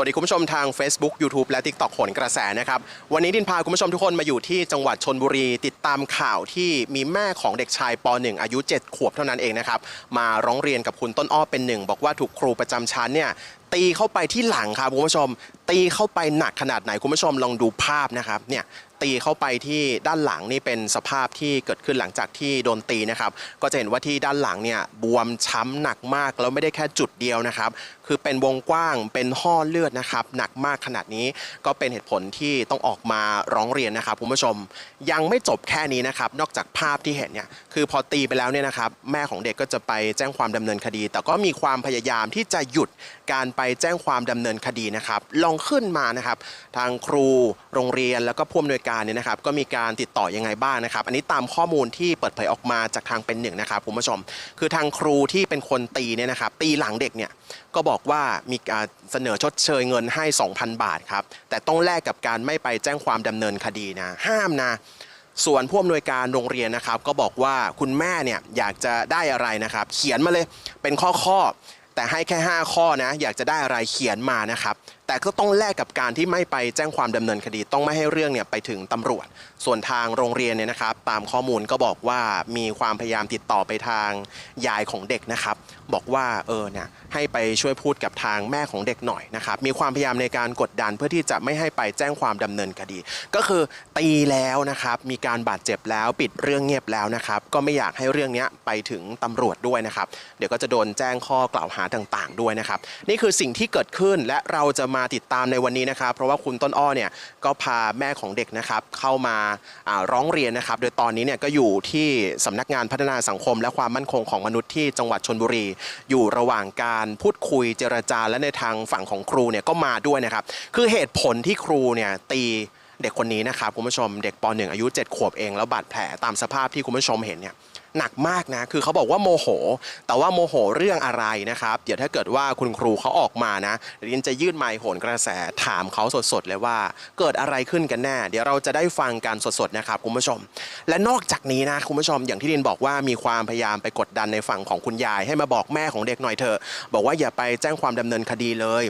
วัสดีคุณผู้ชมทาง Facebook YouTube และ TikTok หนกระแสนะครับ วันนี้ดินพาคุณผู้ชมทุกคนมาอยู่ที่จังหวัดชนบุรี ติดตามข่าวที่มีแม่ของเด็กชายป .1 อายุ 7 ขวบเท่านั้นเองนะครับ มาร้องเรียนกับคุณต้นอ้อเป็นหนึ่ง บอกว่าถูกครูประจำชั้นเนี่ยตีเข้าไปที่หลังครับคุณผู้ชม ตีเข้าไปหนักขนาดไหนคุณผู้ชมลองดูภาพนะครับเนี่ย ตีเข้าไปที่ด้านหลังนี่เป็นสภาพที่เกิดขึ้นหลังจากที่โดนตีนะครับ ก็จะเห็นว่าที่ด้านหลังเนี่ยบวมช้ำหนักมากแล้วไม่ได้แค่จุดเดียวนะครับ คือเป็นวงกว้างเป็นห่อเลือดนะครับ หนักมากขนาดนี้ก็เป็นเหตุผลที่ต้องออกมาร้องเรียนนะครับคุณผู้ชม ยังไม่จบแค่นี้นะครับ นอกจากภาพที่เห็นเนี่ยคือพอตีไปแล้วเนี่ยนะครับแม่ของเด็กก็จะไปแจ้งความดำเนินคดี แต่ก็มีความพยายามที่จะหยุดการไปแจ้งความดำเนินคดีนะครับ ลองขึ้นมานะครับ ทางครูโรงเรียนแล้วก็ผู้อำนวยการเนี่ยนะครับก็มีการติดต่อยังไงบ้างนะครับ อันนี้ตามข้อมูลที่เปิดเผยออกมาจากทางเป็นหนึ่งนะครับคุณผู้ชม คือทางครูที่เป็นคนตีเนี่ยนะครับ ตีหลังเด็กเนี่ยก็บอกว่ามีการเสนอชดเชยเงินให้ 2,000 บาทครับ แต่ต้องแลกกับการไม่ไปแจ้งความดำเนินคดีนะ ห้ามนะส่วนผู้อำนวยการโรงเรียนนะครับ ก็บอกว่าคุณแม่เนี่ยอยากจะได้อะไรนะครับ เขียนมาเลยเป็นข้อข้อๆแต่ให้แค่ 5 ข้อนะ อยากจะได้อะไรเขียนมานะครับ แต่ก็ต้องแลกกับการที่ไม่ไปแจ้งความดำเนินคดี ต้องไม่ให้เรื่องเนี่ยไปถึงตำรวจ ส่วนทางโรงเรียนเนี่ยนะครับ ตามข้อมูลก็บอกว่ามีความพยายามติดต่อไปทางยายของเด็กนะครับ บอกว่าเออเนี่ยให้ไปช่วยพูดกับทางแม่ของเด็กหน่อยนะครับ มีความพยายามในการกดดันเพื่อที่จะไม่ให้ไปแจ้งความดำเนินคดี ก็คือตีแล้วนะครับ มีการบาดเจ็บแล้วปิดเรื่องเงียบแล้วนะครับ ก็ไม่อยากให้เรื่องเนี้ยไปถึงตำรวจด้วยนะครับ เดี๋ยวก็จะโดนแจ้งข้อกล่าวหาต่าง ๆ ด้วยนะครับ นี่คือสิ่งที่เกิดขึ้นและเราจะมาาติดตามในวันนี้นะครับเพราะว่าคุณต้นอ้อเนี่ยก็พาแม่ของเด็กนะครับเข้ามาร้องเรียนนะครับ โดยตอนนี้เนี่ยก็อยู่ที่สำนักงานพัฒนาสังคม และความมั่นคงของมนุษย์ที่จังหวัดชนบุรี อยู่ระหว่างการพูดคุยเจรจาและในทางฝั่งของครูเนี่ยก็มาด้วยนะครับ คือเหตุผลที่ครูเนี่ยตีเด็กคนนี้นะครับคุณผู้ชมเด็กป .1 อายุ 7 ขวบเองแล้วบาดแผลตามสภาพที่คุณผู้ชมเห็นเนี่ย หนักมากนะ คือเขาบอกว่าโมโห แต่ว่าโมโหเรื่องอะไรนะครับ เดี๋ยวถ้าเกิดว่าคุณครูเขาออกมานะเรียนจะยื่นไมค์โหนกระแสถามเขาสดๆเลยว่า เกิดอะไรขึ้นกันแน่ เดี๋ยวเราจะได้ฟังกันสดๆนะครับคุณผู้ชม และนอกจากนี้นะคุณผู้ชมอย่างที่ดินบอกว่ามีความพยายามไปกดดันในฝั่งของคุณยาย ให้มาบอกแม่ของเด็กหน่อยเถอะ บอกว่าอย่าไปแจ้งความดำเนินคดีเลย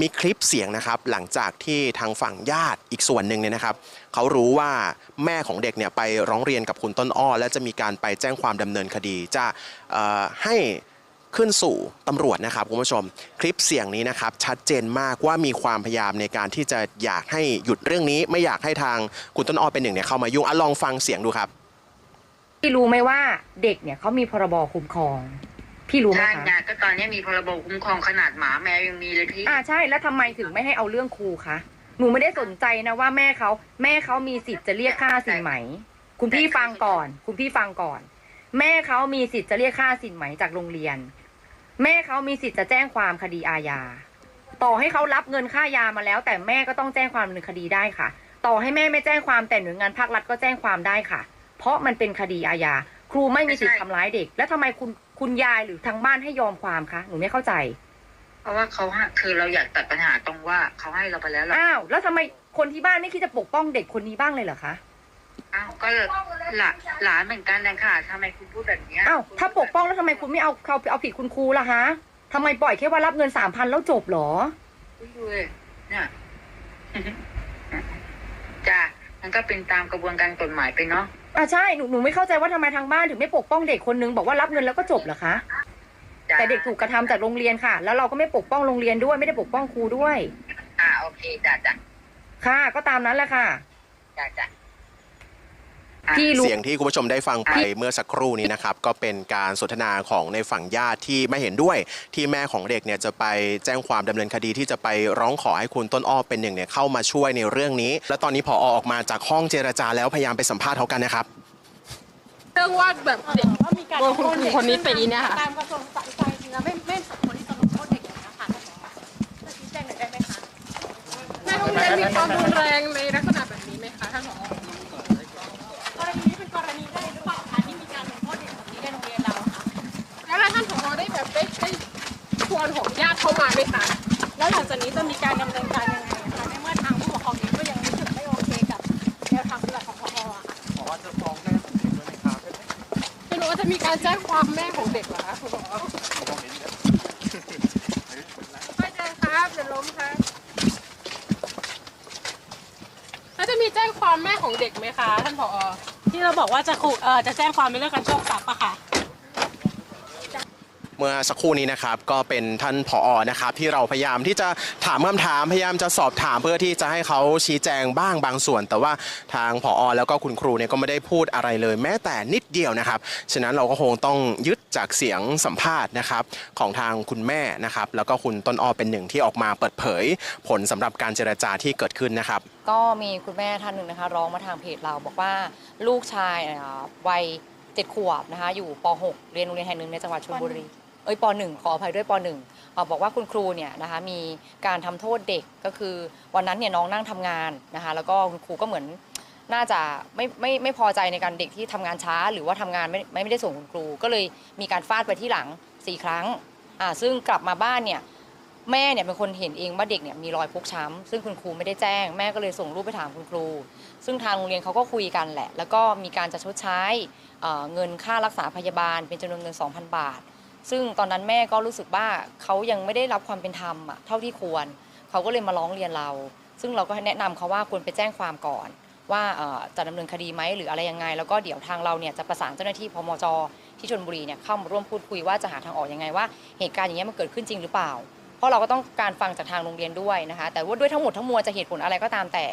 มีคลิปเสียงนะครับหลังจากที่ทางฝั่งญาติอีกส่วนหนึ่งเนี่ยนะครับเขารู้ว่าแม่ของเด็กเนี่ยไปร้องเรียนกับคุณต้นอ้อ และจะมีการไปแจ้งความดำเนินคดี จะเอ่อให้ขึ้นสู่ตำรวจนะครับคุณผู้ชม คลิปเสียงนี้นะครับชัดเจนมากว่ามีความพยายามในการที่จะอยากให้หยุดเรื่องนี้ ไม่อยากให้ทางคุณต้นอ้อเป็นหนึ่งเนี่ยเข้ามายุ่งอะลองฟังเสียงดูครับ พี่รู้ไหมว่าเด็กเนี่ยเขามีพรบคุ้มครอง พี่รู้ไหมใช่คะไงก็ตอนนี้มีพรบคุ้มครองขนาดหมาแมวยังมีเลยพี่ อ่าใช่แล้วทำไมถึงไม่ให้เอาเรื่องครูคะหนูไม่ได้สนใจนะว่าแม่เขาแม่เขามีสิทธิ์จะเรียกค่าสินไหม คุณพี่ฟังก่อน คุณพี่ฟังก่อน แม่เขามีสิทธิ์จะเรียกค่าสินไหมจากโรงเรียน แม่เขามีสิทธิ์จะแจ้งความคดีอาญาต่อให้เขารับเงินค่ายามาแล้ว แต่แม่ก็ต้องแจ้งความดำเนินคดีได้ค่ะ ต่อให้แม่ไม่แจ้งความแต่หน่วยงานภาครัฐก็แจ้งความได้ค่ะ เพราะมันเป็นคดีอาญาครูไม่มีสิทธิ์ทำร้ายเด็ก แล้วทำไมคุณคุณยายหรือทางบ้านให้ยอมความคะหนูไม่เข้าใจ เพราะว่าเขาให้คือเราอยากตัดปัญหาตรงว่าเขาให้เราไปแล้วเราอ้าวแล้วทำไมคนที่บ้านไม่คิดจะปกป้องเด็กคนนี้บ้างเลยเหรอคะ อ้าวก็หลานหลานเหมือนกันนะคะทำไมคุณพูดแบบเนี้ยอ้าวถ้าปกป้องแล้วทำไมคุณไม่เอาเขาเอาผิดคุณครูล่ะฮะทำไมปล่อยแค่ว่ารับเงินสามพันแล้วจบเหรอดูเลยเนี่ยจ้ะมันก็เป็นตามกระบวนการกฎหมายไปเนาะอ่าใช่หนูหนูไม่เข้าใจว่าทำไมทางบ้านถึงไม่ปกป้องเด็กคนนึงบอกว่ารับเงินแล้วก็จบเหรอคะ จ้ะแต่เด็กถูกกระทำจากโรงเรียนค่ะ แล้วเราก็ไม่ปกป้องโรงเรียนด้วยไม่ได้ปกป้องครูด้วย อ่าโอเคจ้ะจ้ะค่ะ ก็ตามนั้นแหละค่ะ จ้ะจ้ะ พี่รู้ เสียงที่คุณผู้ชมได้ฟังไปเมื่อสักครู่นี้นะครับ ก็เป็นการสนทนาของในฝั่งญาติที่ไม่เห็นด้วย ที่แม่ของเด็กเนี่ยจะไปแจ้งความดำเนินคดีที่จะไปร้องขอให้คุณต้นอ้อเป็นหนึ่งเนี่ยเข้ามาช่วยในเรื่องนี้ และตอนนี้พอออกมาจากห้องเจรจาแล้วพยายามไปสัมภาษณ์เขากันนะครับ เรื่องว่าแบบเด็กว่ามีการโดนคุณครูคนนี้ตีเนี่ยค่ะ ตามกระทรวงสาธารณสุขจริงๆแล้วไม่ไม่ จะขู่เอ่อจะแจ้งความในเรื่องการโชคทรัพย์ เมื่อสักครู่นี้นะครับก็เป็นท่านผอนะครับที่เราพยายามที่จะถามคำถามพยายามจะสอบถามเพื่อที่จะให้เขาชี้แจงบ้างบางส่วน แต่ว่าทางผอแล้วก็คุณครูเนี่ยก็ไม่ได้พูดอะไรเลย แม้แต่นิดเดียวนะครับ ฉะนั้นเราก็คงต้องยึดจากเสียงสัมภาษณ์นะครับของทางคุณแม่นะครับแล้วก็คุณต้นอ้อเป็นหนึ่งที่ออกมาเปิดเผย ผลสำหรับการเจรจาที่เกิดขึ้นนะครับ ก็มีคุณแม่ท่านหนึ่งนะคะ ร้องมาทางเพจเราบอกว่าลูกชายวัยเจ็ดขวบนะคะอยู่ป .6 เรียนโรงเรียนแห่งหนึ่งในจังหวัดชลบุรี เอ้ยป .1 ขออภัยด้วยป .1 อ่าบอกว่าคุณครูเนี่ยนะคะมีการทำโทษเด็กก็คือวันนั้นเนี่ยน้องนั่งทำงานนะคะแล้วก็คุณครูก็เหมือนน่าจะไม่ไม่ไม่พอใจในการเด็กที่ทำงานช้า หรือว่าทำงานไม่ไม่ได้ส่งคุณครู ก็เลยมีการฟาดไปที่หลังสี่ครั้งอ่าซึ่งกลับมาบ้านเนี่ยแม่เนี่ยเป็นคนเห็นเองว่าเด็กเนี่ยมีรอยฟกช้ำซึ่งคุณครูไม่ได้แจ้งแม่ก็เลยส่งรูปไปถามคุณครู ซึ่งทางโรงเรียนเขาก็คุยกันแหละ แล้วก็มีการจะชดใช้เอ่อเงินค่ารักษาพยาบาลเป็นจำนวนเงิน 2,000 บาท ซึ่งตอนนั้นแม่ก็รู้สึกว่าเขายังไม่ได้รับความเป็นธรรมอะเท่าที่ควร เขาก็เลยมาร้องเรียนเรา ซึ่งเราก็แนะนำเขาว่าควรไปแจ้งความก่อน ว่าเอ่อจะดำเนินคดีไหมหรืออะไรยังไง แล้วก็เดี๋ยวทางเราเนี่ยจะประสานเจ้าหน้าที่พมจที่ชลบุรีเนี่ยเข้ามาร่วมพูดคุยว่าจะหาทางออกยังไงว่าเหตุการณ์อย่างเงี้ยมันเกิดขึ้นจริงหรือเปล่า เพราะเราก็ต้องการฟังจากทางโรงเรียนด้วยนะคะ แต่ว่าด้วยทั้งหมดทั้งมวลจะเหตุผลอะไรก็ตามแต่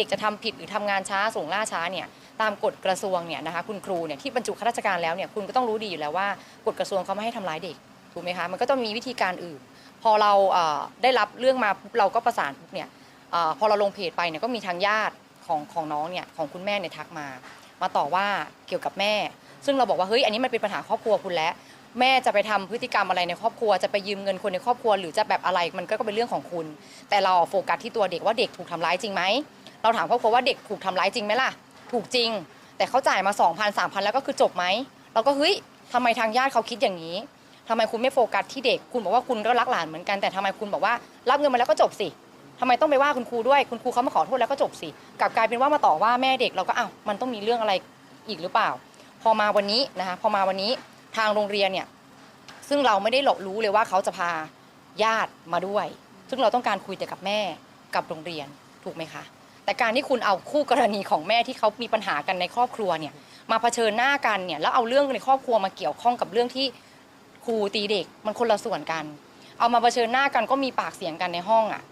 ด็กจะทำผิดหรือทำงานช้าส่งล่าช้าเนี่ยตามกฎกระทรวงเนี่ยนะคะคุณครูเนี่ยที่บรรจุข้าราชการแล้วเนี่ยคุณก็ต้องรู้ดีอยู่แล้วว่ากฎกระทรวงเขาไม่ให้ทำร้ายเด็กถูกไหมคะมันก็ต้องมีวิธีการอื่น พอเราได้รับเรื่องมาปุ๊บเราก็ประสานปุ๊บเนี่ยพอเราลงเพจไปเนี่ยก็มีทางญาติของของน้องเนี่ยของคุณแม่เนี่ยทักมา มาต่อว่าเกี่ยวกับแม่ ซึ่งเราบอกว่าเฮ้ยอันนี้มันเป็นปัญหาครอบครัวคุณแล้วแม่จะไปทำพฤติกรรมอะไรในครอบครัวจะไปยืมเงินคนในครอบครัว หรือจะแบบอะไรมันก็เป็นเรื่องของคุณ แต่เราโฟกัสที่ตัวเด็กว่าเด็กถูกทำร้ายจริงไหม เราถามครอบครัวว่าเด็กถูกทำร้ายจริงไหมล่ะ ถูกจริง แต่เขาจ่ายมา2 0 0 0 3,000 แล้วก็คือจบไหมเราก็เฮ้ยทำไมทางญาติเขาคิดอย่างนี้ทำไมคุณไม่โฟกัสที่เด็ก คุณบอกว่าคุณก็รักหลานเหมือนกันแต่ทำไมคุณบอกว่ารับเงินมาแล้วก็จบสิทำไมต้องไปว่าคุณครูด้วย คุณครูเขามาขอโทษแล้วก็จบสิกลับกลายเป็นว่ามาต่อว่าแม่เด็กเราก็อ้าวมันต้องมีเรื่องอะไรอีกหรือเปล่า พอมาวันนี้นะคะพอมาวันนี้ทางโรงเรียนเนี่ยซึ่งเราไม่ได้หลบรู้เลยว่าเขาจะพาญาติมาด้วย ซึ่งเราต้องการคุยแต่กับแม่กับโรงเรียนถูกไหมคะ แต่การที่คุณเอาคู่กรณีของแม่ที่เขามีปัญหากันในครอบครัวเนี่ยมาเผชิญหน้ากันเนี่ยแล้วเอาเรื่องในครอบครัวมาเกี่ยวข้องกับเรื่องที่ครูตีเด็กมันคนละส่วนกัน เอามาเผชิญหน้ากันก็มีปากเสียงกันในห้องอะ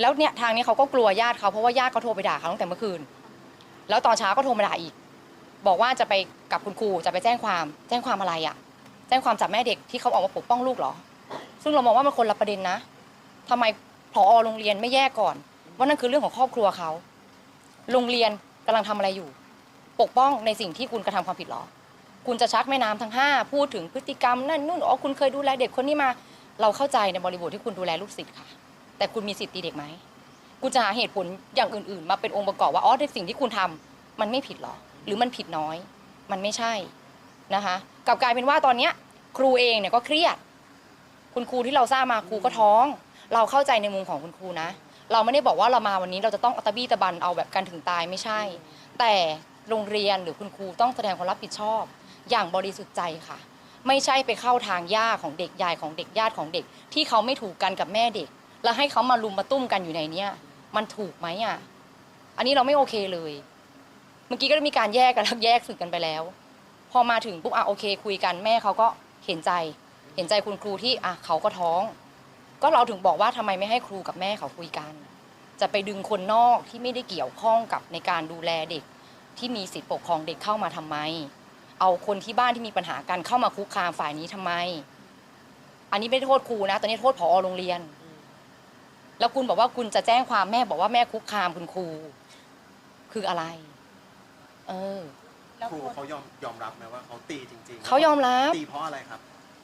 แล้วเนี่ยทางนี้เขาก็กลัวญาติเขาเพราะว่าญาติเขาโทรไปด่าเขาตั้งแต่เมื่อคืน แล้วตอนเช้าก็โทรมาด่าอีก บอกว่าจะไปกับคุณครูจะไปแจ้งความ แจ้งความอะไรอะ แจ้งความจับแม่เด็กที่เขาออกมาปกป้องลูกเหรอ ซึ่งเรามองว่ามันคนละประเด็นนะทำไมผอโรงเรียนไม่แยกก่อน ว่านั่นคือเรื่องของครอบครัวเขาโรงเรียนกำลังทำอะไรอยู่ ปกป้องในสิ่งที่คุณกระทำความผิดเหรอ คุณจะชักแม่น้ำทั้งห้าพูดถึงพฤติกรรมนั่นนู่นอ๋อคุณเคยดูแลเด็กคนนี้มา เราเข้าใจในบริบทที่คุณดูแลลูกศิษย์ค่ะ แต่คุณมีสิทธิ์ตีเด็กไหมคุณจะหาเหตุผลอย่างอื่น ๆ มาเป็นองค์ประกอบว่าอ๋อในสิ่งที่คุณทำมันไม่ผิดเหรอ หรือมันผิดน้อย มันไม่ใช่นะคะกลับกลายเป็นว่าตอนเนี้ยครูเองเนี่ยก็เครียด คุณครูที่เราทราบมาครูก็ท้อง เราเข้าใจในมุมของคุณครูนะ เราไม่ได้บอกว่าเรามาวันนี้เราจะต้องเอาตะบี้ตะบันเอาแบบกันถึงตายไม่ใช่ แต่โรงเรียนหรือคุณครูต้องแสดงความรับผิดชอบ อย่างบริสุทธิ์ใจค่ะ ไม่ใช่ไปเข้าทางย่าของเด็กยายของเด็กญาติของเด็ก ที่เขาไม่ถูกกันกับแม่เด็ก แล้วให้เขามาลุมมาตุ้มกันอยู่ในเนี้ยมันถูกไหมอะอันนี้เราไม่โอเคเลย เมื่อกี้ก็ได้มีการแยกกันแล้วแยกสึกกันไปแล้ว พอมาถึงปุ๊บอะโอเค คุยกันแม่เขาก็เห็นใจ เห็นใจคุณครูที่อะเขาก็ท้อง ก็เราถึงบอกว่าทำไมไม่ให้ครูกับแม่เขาคุยกัน จะไปดึงคนนอกที่ไม่ได้เกี่ยวข้องกับในการดูแลเด็ก ที่มีสิทธิปกครองเด็กเข้ามาทำไม เอาคนที่บ้านที่มีปัญหากันเข้ามาคุกคามฝ่ายนี้ทำไม อันนี้ไม่ได้โทษครูนะ ตอนนี้โทษผอโรงเรียน แล้วคุณบอกว่าคุณจะแจ้งความแม่บอกว่าแม่คุกคามคุณครู คืออะไร เออแล้วครูคนเขายอมยอมรับไหมว่าเขาตีจริงๆเขายอมรับ ตีเพราะอะไรครับ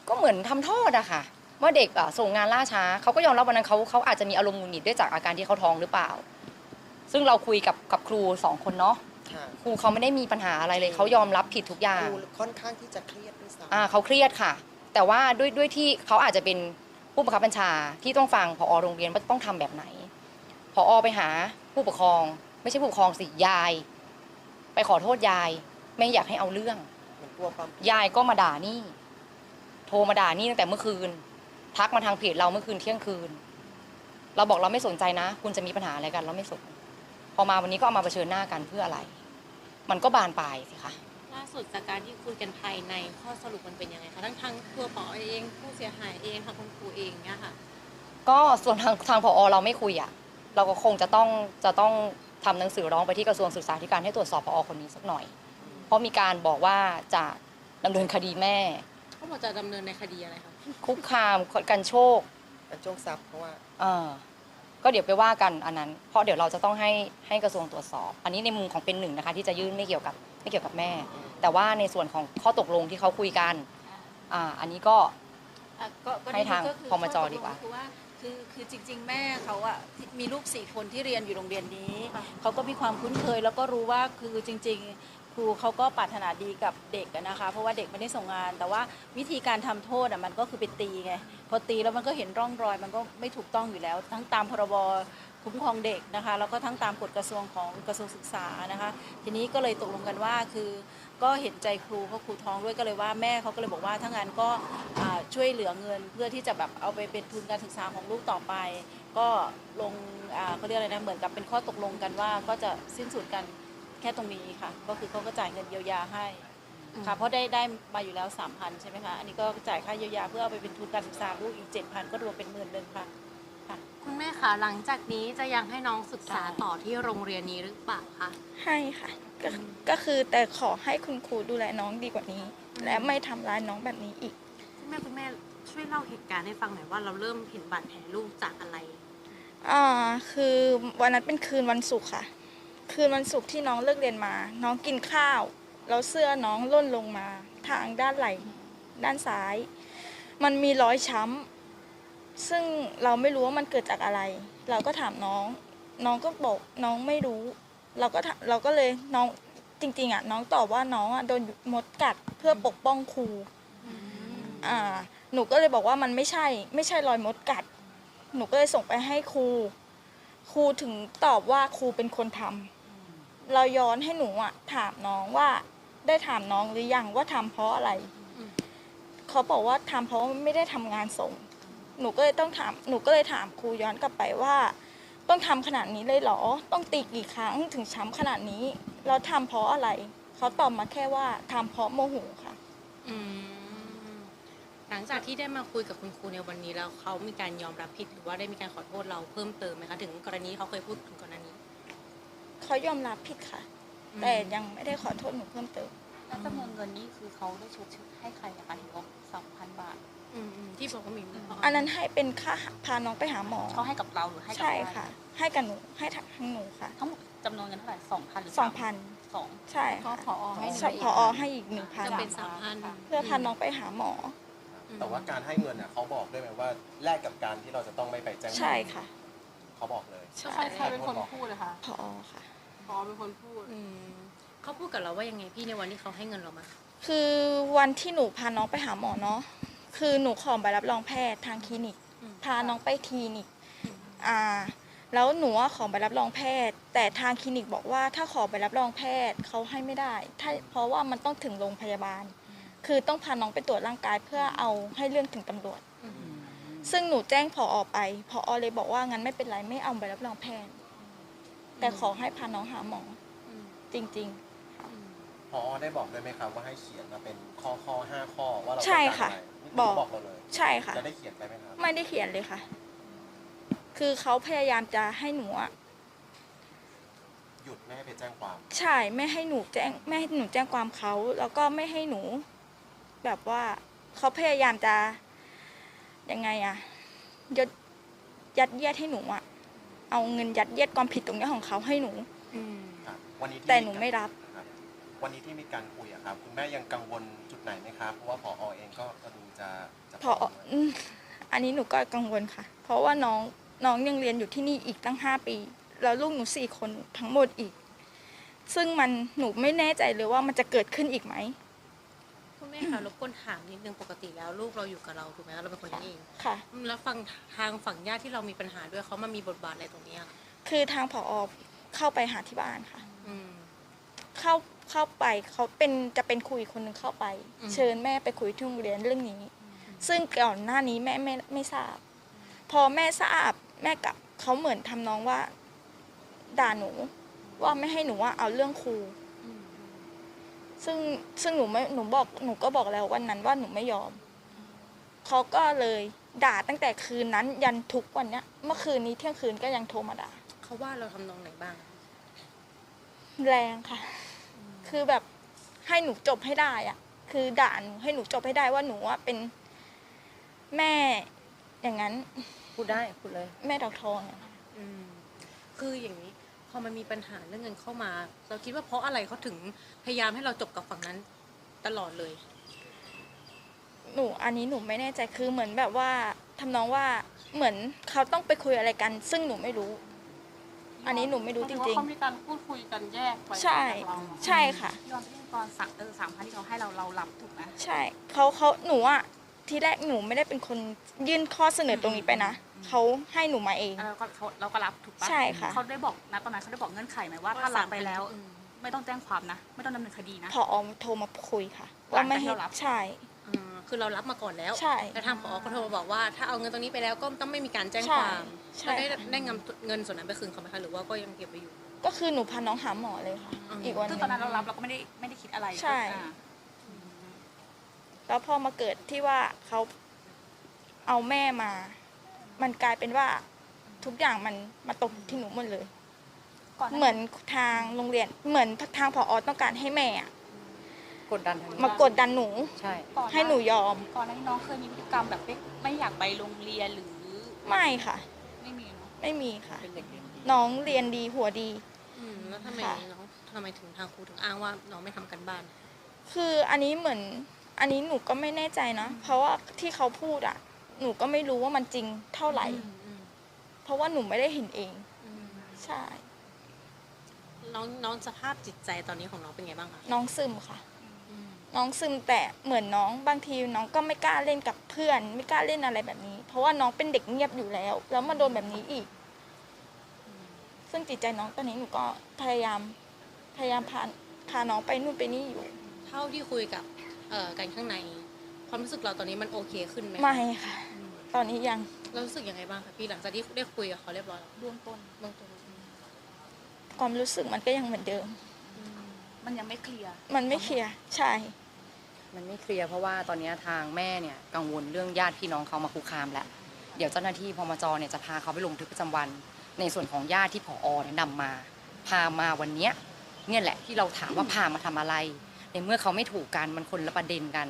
ก็เหมือนทำโทษอะค่ะ ว่าเด็กอะส่งงานล่าช้าเขาก็ยอมรับวันนั้นเขาเขาอาจจะมีอารมณ์หงุดหงิดด้วยจากอาการที่เขาท้องหรือเปล่า ซึ่งเราคุยกับกับครูสองคนเนาะค่ะครูเขาไม่ได้มีปัญหาอะไรเลยเขายอมรับผิดทุกอย่างครูค่อนข้างที่จะเครียดด้วยซ้ำอ่าเขาเครียดค่ะ แต่ว่าด้วยด้วยที่เขาอาจจะเป็นผู้บังคับบัญชาที่ต้องฟังผอโรงเรียนว่าต้องทำแบบไหนผอไปหาผู้ปกครอง ไม่ใช่ผู้ปกครองสิยาย ไปขอโทษยาย ไม่อยากให้เอาเรื่องเหมือนกลัวความยายก็มาด่านี่ โทรมาด่านี่ตั้งแต่เมื่อคืน ทักมาทางเพจเราเมื่อคืนเที่ยงคืน เราบอกเราไม่สนใจนะ คุณจะมีปัญหาอะไรกัน เราไม่สน พอมาวันนี้ก็เอามาเผชิญหน้ากันเพื่ออะไร มันก็บานปลายสิคะล่าสุดจากการที่คุยกันภายในข้อสรุปมันเป็นยังไงคะทั้งทางตัวปอเองผู้เสียหายเองทางคุณครูเองเนี่ยค่ะ ก็ส่วนทางทางพอเราไม่คุยอะเราก็คงจะต้องจะต้องทำหนังสือร้องไปที่กระทรวงศึกษาธิการให้ตรวจสอบพอคนนี้สักหน่อย เพราะมีการบอกว่าจะดำเนินคดีแม่ เขาบอกจะดำเนินในคดีอะไรคะ คุกคามกันโชคการโจงทรัพย์เพราะว่าเออก็เดี๋ยวไปว่ากันอันนั้น เพราะเดี๋ยวเราจะต้องให้ให้กระทรวงตรวจสอบ อันนี้ในมุมของเป็นหนึ่งนะคะ ที่จะยื่นไม่เกี่ยวกับไม่เกี่ยวกับแม่ แต่ว่าในส่วนของข้อตกลงที่เขาคุยกันอ่าอันนี้ก็อะก็ก็ให้ทางก็คือพมจดีกว่าคือว่าคือคือจริง ๆ แม่เขาอะที่มีลูกสี่คนที่เรียนอยู่โรงเรียนนี้เขาก็มีความคุ้นเคยแล้วก็รู้ว่าคือจริง ๆ ครูเขาก็ปรารถนาดีกับเด็กอะนะคะ เพราะว่าเด็กไม่ได้ส่งงาน แต่ว่าวิธีการทำโทษอะมันก็คือไปตีไงพอตีแล้วมันก็เห็นร่องรอย มันก็ไม่ถูกต้องอยู่แล้ว ทั้งตามพรบคุ้มครองเด็กนะคะแล้วก็ทั้งตามกฎกระทรวงของกระทรวงศึกษานะคะ ทีนี้ก็เลยตกลงกันว่าคือ ก็เห็นใจครูเพราะครูท้องด้วยก็เลยว่าแม่เขาก็เลยบอกว่าถ้างั้นก็อ่าช่วยเหลือเงินเพื่อที่จะแบบเอาไปเป็นทุนการศึกษาของลูกต่อไป ก็ลงอ่าเขาเรียกอะไรนะเหมือนกับเป็นข้อตกลงกันว่าก็จะสิ้นสุดกัน ค่ตรงนี้ค่ะ ก็คือเขาก็จ่ายเงินเยียวยาให้ค่ะเพราะได้ได้มาอยู่แล้ว 3 0 0 0 ใช่ไหมคะ อันนี้ก็จ่ายค่าเยียวยาเพื่อเอาไปเป็นทุนการศึกษาลูกอีก 7,000 ก็รวมเป็นหมื่นหนึ่งค่ะ คุณแม่คะหลังจากนี้จะยังให้น้องศึกษาต่อที่โรงเรียนนี้หรือเปล่าคะให้ค่ะก็ก็คือแต่ขอให้คุณครูดูแลน้องดีกว่านี้ และไม่ทำร้ายน้องแบบนี้อีก คุณแม่คุณแม่ช่วยเล่าเหตุการณ์ให้ฟังหน่อยว่าเราเริ่มเห็นบาดแผลลูกจากอะไรอ่าคือวันนั้นเป็นคืนวันศุกร์ค่ะ คืนวันศุกร์ที่น้องเลิกเรียนมา น้องกินข้าวแล้วเสื้อน้องล่นลงมา ทางด้านไหล่ด้านซ้าย มันมีรอยช้ำซึ่งเราไม่รู้ว่ามันเกิดจากอะไร เราก็ถามน้อง น้องก็บอกน้องไม่รู้ เราก็เราก็เลยน้องจริง ๆอะน้องตอบว่าน้องอะโดนมดกัดเพื่อปกป้องครูอ่าหนูก็เลยบอกว่ามันไม่ใช่ ไม่ใช่รอยมดกัด หนูก็เลยส่งไปให้ครู ครูถึงตอบว่าครูเป็นคนทำ เราย้อนให้หนูอะถามน้องว่า ได้ถามน้องหรือยังว่าทำเพราะอะไร อืม เขาบอกว่าทำเพราะไม่ได้ทำงานส่ง หนูก็เลยต้องถามหนูก็เลยถามครูย้อนกลับไปว่า ต้องทำขนาดนี้เลยเหรอ ต้องตีกี่ครั้งถึงช้ำขนาดนี้แล้วทำเพราะอะไร เขาตอบมาแค่ว่าทำเพราะโมโหค่ะ อืมหลังจากที่ได้มาคุยกับคุณครูในวันนี้แล้วเขามีการยอมรับผิดหรือว่าได้มีการขอโทษเราเพิ่มเติมไหมคะ ถึงกรณีเขาเคยพูดถึงก่อนหน้านี้ เขายอมรับผิดค่ะแต่ยังไม่ได้ขอโทษหนูเพิ่มเติม แล้วจำนวนเงินนี่คือเขาได้ชดเชยให้ใครอะคะเห็นว่าสองพันบาทอืมอืมที่บอกว่ามีมือเขาอันนั้นให้เป็นค่าพาน้องไปหาหมอ เขาให้กับเราหรือให้กับใช่เราค่ะ ให้กับหนูให้ทางหนูค่ะทั้งหมดจำนวนเงินเท่าไหร่สองพันหรือสองพันสองใช่ก็ค่ะพอให้หนูใช่พอให้อีกหนึ่งพันจะเป็นสามพันเพื่อพาน้องไปหาหมอ แต่ว่าการให้เงินน่ะเขาบอกด้วยไหมว่าแลกกับการที่เราจะต้องไม่ไปแจ้งความใช่ค่ะ เขาบอกเลย ใช่ ใครใครเป็นคนพูดเลยคะพอค่ะ พอเป็นคนพูด อืมเขาพูดกับเราว่ายังไงพี่ในวันที่เขาให้เงินเรามา คือวันที่หนูพาน้องไปหาหมอเนาะคือหนูขอใบรับรองแพทย์ทางคลินิก อืม พาน้องไปคลินิกอ่า แล้วหนูอะขอใบรับรองแพทย์ แต่ทางคลินิกบอกว่าถ้าขอใบรับรองแพทย์เขาให้ไม่ได้ถ้าเพราะว่ามันต้องถึงโรงพยาบาล คือต้องพาน้องไปตรวจร่างกายเพื่อเอาให้เรื่องถึงตำรวจอืมซึ่งหนูแจ้งผออไปผอเลยบอกว่างั้นไม่เป็นไรไม่เอาใบรับรองแพทย์ แต่ขอให้พาน้องหาหมออืมจริงอืมพอได้บอกด้วยไหมครับว่าให้เขียนมาเป็นข้อข้อห้าข้อว่าเราใช่ต้องการค่ะอะไรนี่บอกเขาบอกเราเลยๆใช่ค่ะ จะได้เขียนไปไหมครับไม่ได้เขียนเลยค่ะ คือเขาพยายามจะให้หนูอะหยุดไม่ให้ไปแจ้งความใช่ไม่ให้หนูแจ้งไม่ให้หนูแจ้งความเขาแล้วก็ไม่ให้หนู แบบว่าเขาพยายามจะยังไงอะยัดยัดเยียดให้หนูอะ เอาเงินยัดเยียดความผิดตรงนี้ของเขาให้หนู อืม ครับวันนี้ที่แต่หนูไม่รับครับวันนี้ที่มีการคุยอะครับคุณแม่ยังกังวลจุดไหนไหมครับเพราะว่าพอเองก็ก็ดูจะจะพออืมอันนี้หนูก็กังวลค่ะ เพราะว่าน้องน้องยังเรียนอยู่ที่นี่อีกตั้งห้าปี แล้วลูกหนูสี่คนทั้งหมดอีก ซึ่งมันหนูไม่แน่ใจเลยว่ามันจะเกิดขึ้นอีกไหมคุณแม่คะรบกวนถามนิดนึงปกติแล้วลูกเราอยู่กับเราถูกไหมคะเราเป็นคนเลี้ยงเองค่ะอืมแล้วฟังทางฝั่งญาติที่เรามีปัญหาด้วยเขามามีบทบาทอะไรตรงนี้อะคือทางผอเข้าไปหาที่บ้านค่ะ อืม เข้าเข้าไปเขาเป็นจะเป็นคุยคนหนึ่งเข้าไป อืม เชิญแม่ไปคุยที่โรงเรียนเรื่องนี้ ซึ่งก่อนหน้านี้แม่ไม่ไม่ทราบ พอแม่ทราบแม่กลับเขาเหมือนทำน้องว่า ด่าหนู ว่าไม่ให้หนูว่าเอาเรื่องครู ซึ่งซึ่งหนูไม่หนูบอกหนูก็บอกแล้ววันนั้นว่าหนูไม่ยอม เขาก็เลยด่าตั้งแต่คืนนั้นยันทุกวันเนี้ย เมื่อคืนนี้เที่ยงคืนก็ยังโทรมาด่าเขาว่าเราทำนองไหนบ้าง แรงค่ะ คือแบบให้หนูจบให้ได้อะคือด่าหนูให้หนูจบให้ได้ว่าหนูว่าเป็นแม่อย่างนั้น พูดได้พูดเลย แม่ดอกทองเนี่ย อืมคืออย่างนี้พ อมันมีปัญหาเรื่องเงินเข้ามา เราคิดว่าเพราะอะไรเขาถึงพยายามให้เราจบกับฝั่งนั้นตลอดเลย หนูอันนี้หนูไม่แน่ใจคือเหมือนแบบว่าทำนองว่าเหมือนเขาต้องไปคุยอะไรกัน ซึ่งหนูไม่รู้ อันนี้หนูไม่รู้จริงเขามีการพูดคุยกันแยกไปใช่จากเราใช่ค่ะยอมที่ตอนสักเออสามพันที่เขาให้เราเรารับถูกไหมใช่เขาเขาหนูอะทีแรกหนูไม่ได้เป็นคนยื่นข้อเสนอตรงนี้ไปนะ เขาให้หนูมาเองเออก็เขาเราก็รับถูกปะใช่ค่ะ เขาได้บอกนะตอนนั้นเขาได้บอกเงื่อนไขไหมว่าถ้ารับไปแล้วอืมไม่ต้องแจ้งความนะ ไม่ต้องดำเนินคดีนะ พออโทรมาคุยค่ะว่าไม่ให้หลังจากที่เรารับ ใช่อ่าคือเรารับมาก่อนแล้วใช่แต่ทางผอก็โทรมาบอกว่าถ้าเอาเงินตรงนี้ไปแล้วก็ต้องไม่มีการแจ้งใช่ความใช่เราได้ค่ะได้เงินเงินส่วนนั้นไปคืนเขาไหมคะหรือว่าก็ยังเก็บไว้อยู่ ก็คือหนูพาน้องหาหมอเลยค่ะ อืม อีกวันหซึ่งนึตอนนั้นงเรารับเราก็ไม่ได้ไม่ได้คิดอะไรใช่ อ่าแล้วพอมาเกิดที่ว่าเขาเอาแม่มา มันกลายเป็นว่าทุกอย่างมันมาตกที่หนูหมดเลย ก่อนหน้าเหมือนทางโรงเรียน เหมือนทางผอต้องการให้แม่อะกดดันทางมากดดันหนู ใช่ ก่อให้หนูยอม ก่อนหน้านี้น้องเคยมีพฤติกรรมแบบไม่ไม่อยากไปโรงเรียนหรือไม่ค่ะ ไม่มีเนาะไม่มีค่ะ เป็นเด็กเรียนดีน้องเรียนดีหัวดี อืมแล้วทำไมค่ะ น้องทำไมถึงทางครูถึงอ้างว่าน้องไม่ทำกันบ้าน คืออันนี้เหมือนอันนี้หนูก็ไม่แน่ใจนะ เพราะว่าที่เขาพูดอะ หนูก็ไม่รู้ว่ามันจริงเท่าไหร่อืมอืมเพราะว่าหนูไม่ได้เห็นเองอืมใช่ น้องน้องสภาพจิตใจตอนนี้ของน้องเป็นไงบ้างคะน้องซึมค่ะอืมน้องซึมแต่เหมือนน้องบางทีน้องก็ไม่กล้าเล่นกับเพื่อน ไม่กล้าเล่นอะไรแบบนี้ เพราะว่าน้องเป็นเด็กเงียบอยู่แล้ว แล้วมาโดนแบบนี้อีก ซึ่งจิตใจน้องตอนนี้หนูก็พยายามพยายามพาพาน้องไปนู่นไปนี่อยู่ เท่าที่คุยกับเอ่อกันข้างใน ความรู้สึกเราตอนนี้มันโอเคขึ้นไหมไม่ค่ะอืมตอนนี้ยังเรารู้สึกยังไงบ้างคะพี่หลังจากที่ได้คุยกับเขาเรียบร้อยแล้วเบื้องต้นเบื้องต้นความรู้สึกมันก็ยังเหมือนเดิม มันยังไม่เคลียร์มันไม่เคลียร์ใช่ มันไม่เคลียร์เพราะว่าตอนนี้ทางแม่เนี่ยกังวลเรื่องญาติพี่น้องเขามาคุกคามแล้วเดี๋ยวเจ้าหน้าที่พมจเนี่ยจะพาเขาไปลงบันทึกประจำวัน ในส่วนของญาติที่ผอเนี่ยนำมา พามาวันเนี้ยเนี่ยแหละที่เราถามว่าพามาทำอะไร ในเมื่อเขาไม่ถูกกันมันคนละประเด็นกัน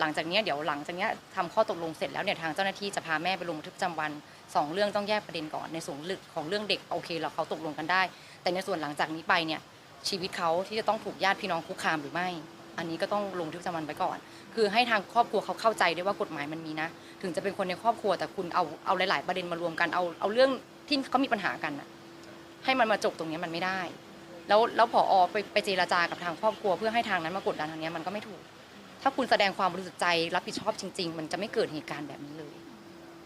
หลังจากนี้เดี๋ยวหลังจากนี้ทำข้อตกลงเสร็จแล้วเนี่ยทางเจ้าหน้าที่จะพาแม่ไปลงบันทึกประจำวันสองเรื่องต้องแยกประเด็นก่อนในส่วนลึกของเรื่องเด็กโอเคเราเขาตกลงกันได้ แต่ในส่วนหลังจากนี้ไปเนี่ยชีวิตเขาที่จะต้องถูกญาติพี่น้องคุกคามหรือไม่ อันนี้ก็ต้องลงทึกประจำวันไว้ก่อน คือให้ทางครอบครัวเขาเข้าใจด้วยว่ากฎหมายมันมีนะ ถึงจะเป็นคนในครอบครัวแต่คุณเอาเอาหลายๆ ประเด็นมารวมกันเอาเอาเรื่องที่เขามีปัญหากันน่ะให้มันมาจบตรงนี้มันไม่ได้ แล้วแล้วผอไปไปเจรจากับทางครอบครัว เพื่อให้ทางนั้นมากดดันทางนี้มันก็ไม่ถูก ถ้าคุณแสดงความบริสุทธิ์ใจรับผิดชอบจริง ๆ มันจะไม่เกิดเหตุการณ์แบบนี้เลย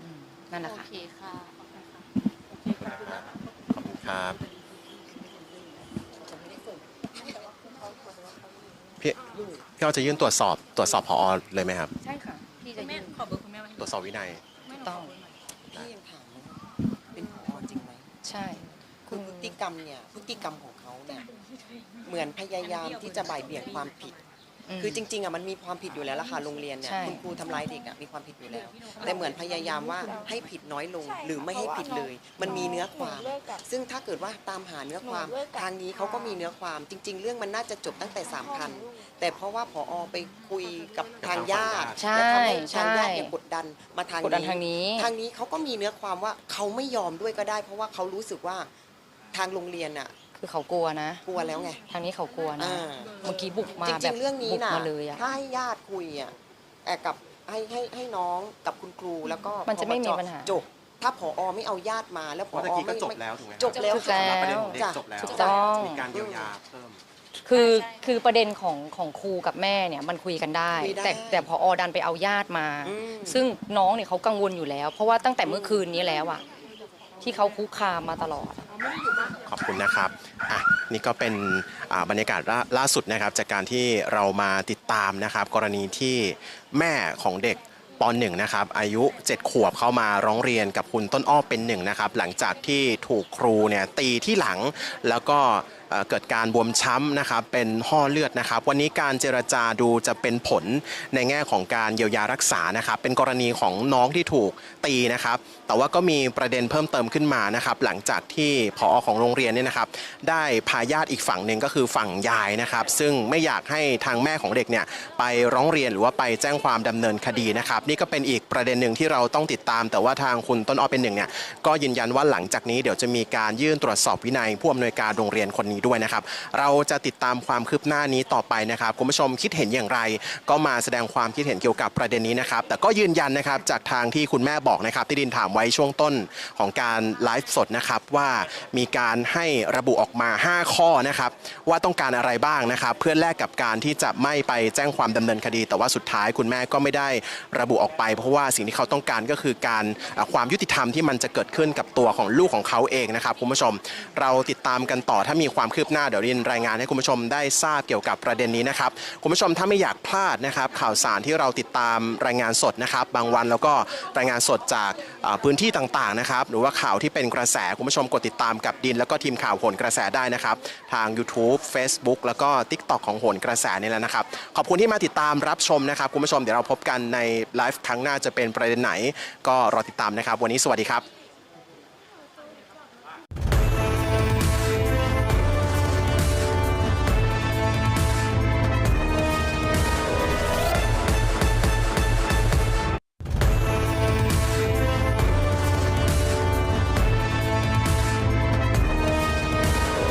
อืมนั่นแหละโอค่ะ เคค่ะโอเคค่ะ ขอบคุณครับพี่พี่เราจะยื่นตรวจสอบตรวจสอบพอเลยไหมครับ ใช่ค่ะพี่จะแม่ยื่นขอเบอร์คุณแม่ไว้ให้ตรวจสอบวินัย ไม่ต้องพี่ยังถามเลยว่าเป็นผอจริงไหมใช่ คือพฤติกรรมเนี่ยพฤติกรรมของเขาเนี่ยเหมือนพยายามที่จะบ่ายเบี่ยงความผิดม คือจริงๆอะมันมีความผิดอยู่แล้วล่ะค่ะโรงเรียนเนี่ยใช่ คุณครูทำร้ายเด็กอะมีความผิดอยู่แล้ว แต่เหมือนพยายามว่าให้ผิดน้อยลงใช่หรือไม่ให้ผิดเลย มันมีเนื้อความหนูเลิกกับซึ่งถ้าเกิดว่าตามหาเนื้อความหนูเลิกกับทางนี้เขาก็มีเนื้อความจริง ๆ เรื่องมันน่าจะจบตั้งแต่สามพันแต่เพราะว่าผอไปคุยกับทางญาติใช่และทำให้ทางญาติใช่เนี่ยกดดันมาทางกดดันทางนี้ ทางนี้เขาก็มีเนื้อความว่าเขาไม่ยอมด้วยก็ได้ เพราะว่าเขารู้สึกว่าทางโรงเรียนอะ คือเขากลัวนะ กลัวแล้วไง ทางนี้เขากลัวนะ อ่า เมื่อกี้บุกมาจแบริบงๆ เรื่องนี้บุกนะมาเลยอะถ้าให้ญาติคุยอะเอ่อกับให้ให้ให้น้องกับคุณครูแล้วก็มันจะไม่มีพอปัญหา จบ ถ้าผอไม่เอาญาติมาแล้วเพผอราะตะกี้ก็ไม่จบไม่ แล้วถูกไหมครับจบแล้วถูกแล้วสำหรับประเด็นของเด็กจ้ะจบแล้วถูกต้อง มีการเยียวยาเพิ่ม คือคือประเด็นของของครูกับแม่เนี่ยมันคุยกันได้ คุยได้แต่แต่พอดันไปเอาญาติมา อืม ซึ่งน้องเนี่ยเขากังวลอยู่แล้ว เพราะว่าตั้งแต่เมื่อคืนนี้แล้วอะที่เขาคุกคามมาตลอด ขอบคุณนะครับ อะนี่ก็เป็นบรรยากาศล่าล่าสุดนะครับ จากการที่เรามาติดตามนะครับ กรณีที่แม่ของเด็กปหนึ่งนะครับอายุ 7 ขวบเข้ามาร้องเรียนกับคุณต้นอ้อเป็นหนึ่งนะครับ หลังจากที่ถูกครูเนี่ยตีที่หลัง แล้วก็เกิดการบวมช้ำนะครับเป็นห่อเลือดนะครับ วันนี้การเจรจาดูจะเป็นผลในแง่ของการเยียวยารักษานะครับ เป็นกรณีของน้องที่ถูกตีนะครับแต่ว่าก็มีประเด็นเพิ่มเติมขึ้นมานะครับ หลังจากที่ผอของโรงเรียนเนี่ยนะครับ ได้พาญาติอีกฝั่งหนึ่งก็คือฝั่งยายนะครับ ซึ่งไม่อยากให้ทางแม่ของเด็กเนี่ยไปร้องเรียนหรือว่าไปแจ้งความดำเนินคดีนะครับ นี่ก็เป็นอีกประเด็นหนึ่งที่เราต้องติดตาม แต่ว่าทางคุณต้นอ้อเป็นหนึ่งเนี่ยก็ยืนยันว่าหลังจากนี้เดี๋ยวจะมีการยื่นตรวจสอบวินัยผู้อำนวยการโรงเรียนคนนี้ด้วยนะครับ เราจะติดตามความคืบหน้านี้ต่อไปนะครับคุณผู้ชมคิดเห็นอย่างไร ก็มาแสดงความคิดเห็นเกี่ยวกับประเด็นนี้นะครับ แต่ก็ยืนยันนะครับจากทางที่คุณแม่บอกนะครับที่ดินถามไว้ช่วงต้นของการไลฟ์สดนะครับว่ามีการให้ระบุออกมา 5 ข้อนะครับว่าต้องการอะไรบ้างนะครับเพื่อแลกกับการที่จะไม่ไปแจ้งความดำเนินคดี แต่ว่าสุดท้ายคุณแม่ก็ไม่ได้ระบุออกไป เพราะว่าสิ่งที่เขาต้องการก็คือการความยุติธรรมที่มันจะเกิดขึ้นกับตัวของลูกของเขาเองนะครับคุณผู้ชมเราติดตามกันต่อถ้ามีความคืบหน้าเดี๋ยวรินรายงานให้คุณผู้ชมได้ทราบเกี่ยวกับประเด็นนี้นะครับคุณผู้ชมถ้าไม่อยากพลาดนะครับข่าวสารที่เราติดตามรายงานสดนะครับ บางวันแล้วก็รายงานสดจากพื้นที่ต่างๆนะครับ หรือว่าข่าวที่เป็นกระแสคุณผู้ชมกดติดตามกับดิน แล้วก็ทีมข่าวโหนกระแสได้นะครับ ทาง YouTube Facebook แล้วก็ TikTok ของโหนกระแสนี่แหละนะครับ ขอบคุณที่มาติดตามรับชมนะครับคุณผู้ชมเดี๋ยวเราพบกันในไลฟ์ครั้งหน้าจะเป็นประเด็นไหน ก็รอติดตามนะครับ วันนี้สวัสดีครับ